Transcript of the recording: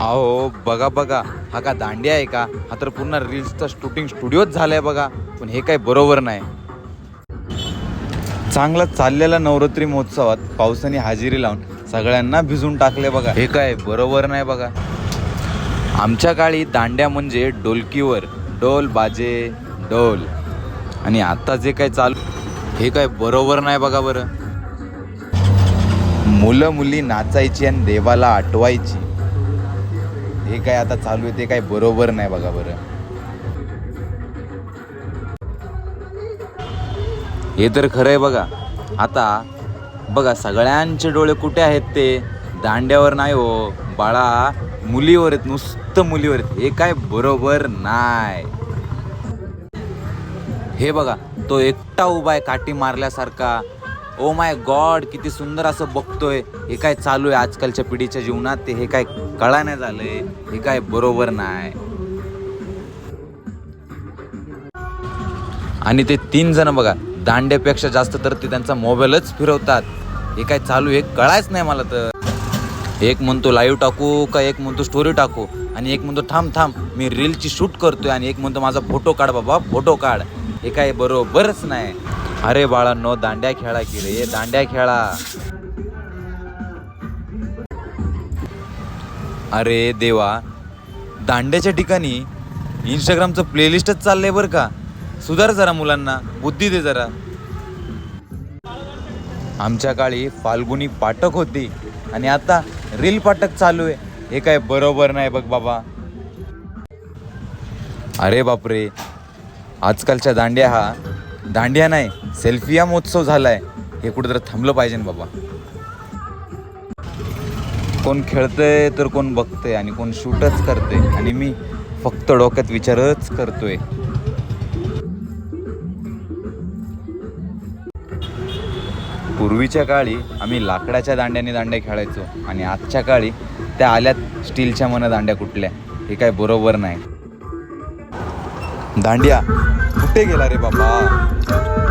अहो बघा बघा. हा का दांडिया आहे का? हा तर पुन्हा रील्सचा शूटिंग स्टुडिओच झालाय बघा. पण हे काय बरोबर नाही. चांगला चाललेला नवरात्री महोत्सवात पावसाने हाजिरी लावून सगळ्यांना भिजून टाकले बघा. हे काय बरोबर नाही बघा. आमच्या काळी दांड्या म्हणजे डोलकीवर. डोल बाजे डोल. आणि आता जे काय चालू हे काय बरोबर नाही बघा बरं. मुलं मुली नाचायची आणि देवाला आठवायची. हे काय आता चालू आहे ते काय बरोबर नाही बघा बरं. हे तर खरं आहे बघा. आता बघा सगळ्यांचे डोळे कुठे आहेत ते? दांड्यावर नाही हो. बाळा मुलीवर आहेत नुसतं मुलीवर आहेत. हे काय बरोबर नाही. हे बघा तो एकटा उभा आहे काठी मारल्यासारखा. ओ माय गॉड किती सुंदर असं बघतोय. हे काय चालू आहे आजकालच्या पिढीच्या जीवनात? ते हे काय कळा नाही झालंय. हे काय बरोबर नाही. आणि ते तीन जण बघा दांड्यापेक्षा जास्त तर ते त्यांचा मोबाईलच फिरवतात. हे काय चालू हे कळायच नाही मला तर. एक म्हणतो लाईव्ह टाकू का एक म्हणतो स्टोरी टाकू? आणि एक म्हणतो थांब थांब मी रीलची शूट करतोय आणि एक म्हणतो माझा फोटो काढ बाबा फोटो काढ. हे काय बरोबरच नाही. अरे बाळांनो दांड्या खेळा की रे? दांड्या खेळा. अरे देवा दांड्याच्या ठिकाणी इंस्टाग्रामचं प्लेलिस्टच चाललंय बरं का? सुधार जरा मुलांना बुद्धी दे जरा. आमच्या काळी फाल्गुनी पाठक होती आणि आता रील पाठक चालू आहे. हे काय बरोबर नाही बघ बाबा. अरे बापरे आजकालच्या दांड्या हा दांडिया नाही सेल्फिया महोत्सव महोत्सव झालाय. हे कुठेतरी थांबलं पाहिजे ना बाबा. कोण खेळतंय तर कोण बघतंय आणि कोण शूटच करते आणि मी फक्त डोक्यात विचारच करतोय. पूर्वीच्या काळी आम्ही लाकडाच्या दांड्याने दांड्या खेळायचो आणि आजच्या काळी त्या आल्यात स्टीलच्या मना दांड्या कुठल्या? हे काय बरोबर नाही. दांड्या कुठे गेला रे बाबा?